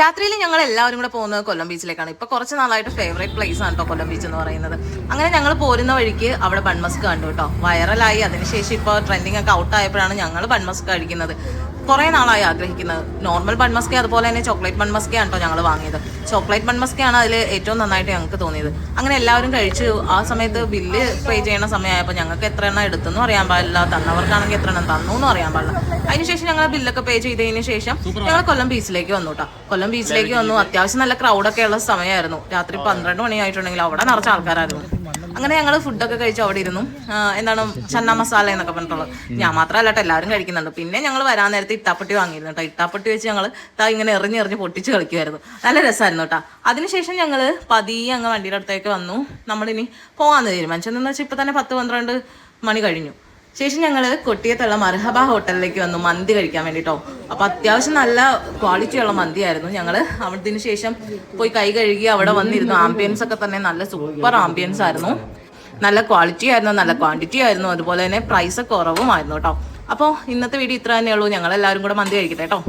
രാത്രിയിൽ ഞങ്ങൾ എല്ലാവരും കൂടെ പോകുന്നത് കൊല്ലം ബീച്ചിലേക്കാണ്. ഇപ്പൊ കുറച്ച് നാളായിട്ട് ഫേവറേറ്റ് പ്ലേസ് ആണ് കേട്ടോ കൊല്ലം ബീച്ച് എന്ന് പറയുന്നത്. അങ്ങനെ ഞങ്ങൾ പോരുന്ന വഴിക്ക് അവിടെ ബൺമസ്ക് കണ്ടു കേട്ടോ വൈറലായി അതിനുശേഷം ഇപ്പോൾ ട്രെൻഡിങ് ഒക്കെ ഔട്ട് ആയപ്പോഴാണ് ഞങ്ങൾ ബൺമസ്ക് കഴിക്കുന്നത്. കുറേ നാളായി ആഗ്രഹിക്കുന്നത്. നോർമൽ ബൺമസ്ക അതുപോലെ തന്നെ ചോക്ലേറ്റ് ബൺമസ്കയാണ് കേട്ടോ ഞങ്ങൾ വാങ്ങിയത്. ചോക്ലേറ്റ് ബൺമസ്കയാണ് അതിൽ ഏറ്റവും നന്നായിട്ട് ഞങ്ങൾക്ക് തോന്നിയത്. അങ്ങനെ എല്ലാവരും കഴിച്ചു. ആ സമയത്ത് ബില്ല് പേ ചെയ്യുന്ന സമയമായപ്പോൾ ഞങ്ങൾക്ക് എത്ര എണ്ണം എടുത്തെന്നും അറിയാൻ പാടില്ല. തന്നവർക്കാണെങ്കിൽ എത്ര എണ്ണം തന്നു എന്നും അറിയാൻ പാടില്ല. അതിനുശേഷം ഞങ്ങൾ ബില്ലൊക്കെ പേ ചെയ്തതിന് ശേഷം ഞങ്ങൾ കൊല്ലം ബീച്ചിലേക്ക് വന്നു കേട്ടോ കൊല്ലം ബീച്ചിലേക്ക് വന്നു. അത്യാവശ്യം നല്ല ക്രൗഡൊക്കെ ഉള്ള സമയമായിരുന്നു രാത്രി പന്ത്രണ്ട് മണിയായിട്ടുണ്ടെങ്കിൽ അവിടെ നിറച്ച ആൾക്കാരായിരുന്നു. അങ്ങനെ ഞങ്ങൾ ഫുഡൊക്കെ കഴിച്ചു അവിടെ ഇരുന്നു. എന്താണ് ചന്ന മസാല എന്നൊക്കെ പറഞ്ഞിട്ടുള്ളത്. ഞാൻ മാത്രമല്ല എല്ലാവരും കഴിക്കുന്നുണ്ട്. പിന്നെ ഞങ്ങൾ വരാൻ നേരത്തെ ഇട്ടാപ്പട്ടി വാങ്ങിയിരുന്നു കേട്ടോ. ഇട്ടാപ്പട്ടി വെച്ച് ഞങ്ങൾ താ ഇങ്ങനെ എറിഞ്ഞ് എറിഞ്ഞ് പൊട്ടിച്ച് കളിക്കുമായിരുന്നു നല്ല രസമായിരുന്നു കേട്ടോ. അതിനുശേഷം ഞങ്ങൾ പതിയെ അങ്ങ് വണ്ടിയുടെ അടുത്തേക്ക് വന്നു. നമ്മളിനി പോകാമെന്ന് തീരുമാനിച്ചെന്ന് വെച്ചാൽ ഇപ്പം തന്നെ പത്ത് പന്ത്രണ്ട് മണി കഴിഞ്ഞു. ശേഷം ഞങ്ങൾ കൊട്ടിയത്തുള്ള മർഹബ ഹോട്ടലിലേക്ക് വന്നു മന്തി കഴിക്കാൻ വേണ്ടിട്ടോ. അപ്പൊ അത്യാവശ്യം നല്ല ക്വാളിറ്റി ഉള്ള മന്തിയായിരുന്നു. ഞങ്ങൾ അവിടത്തിന് ശേഷം പോയി കൈ കഴുകി അവിടെ വന്നിരുന്നു. ആംബിയൻസ് ഒക്കെ തന്നെ നല്ല സൂപ്പർ ആംബിയൻസ് ആയിരുന്നു. നല്ല ക്വാളിറ്റി ആയിരുന്നു നല്ല ക്വാണ്ടിറ്റി ആയിരുന്നു. അതുപോലെ തന്നെ പ്രൈസ് കുറവുമായിരുന്നു കേട്ടോ അപ്പോൾ ഇന്നത്തെ വീഡിയോ ഇത്ര തന്നെയുള്ളൂ ഞങ്ങൾ എല്ലാവരും കൂടെ മന്തി കഴിക്കട്ടെ കേട്ടോ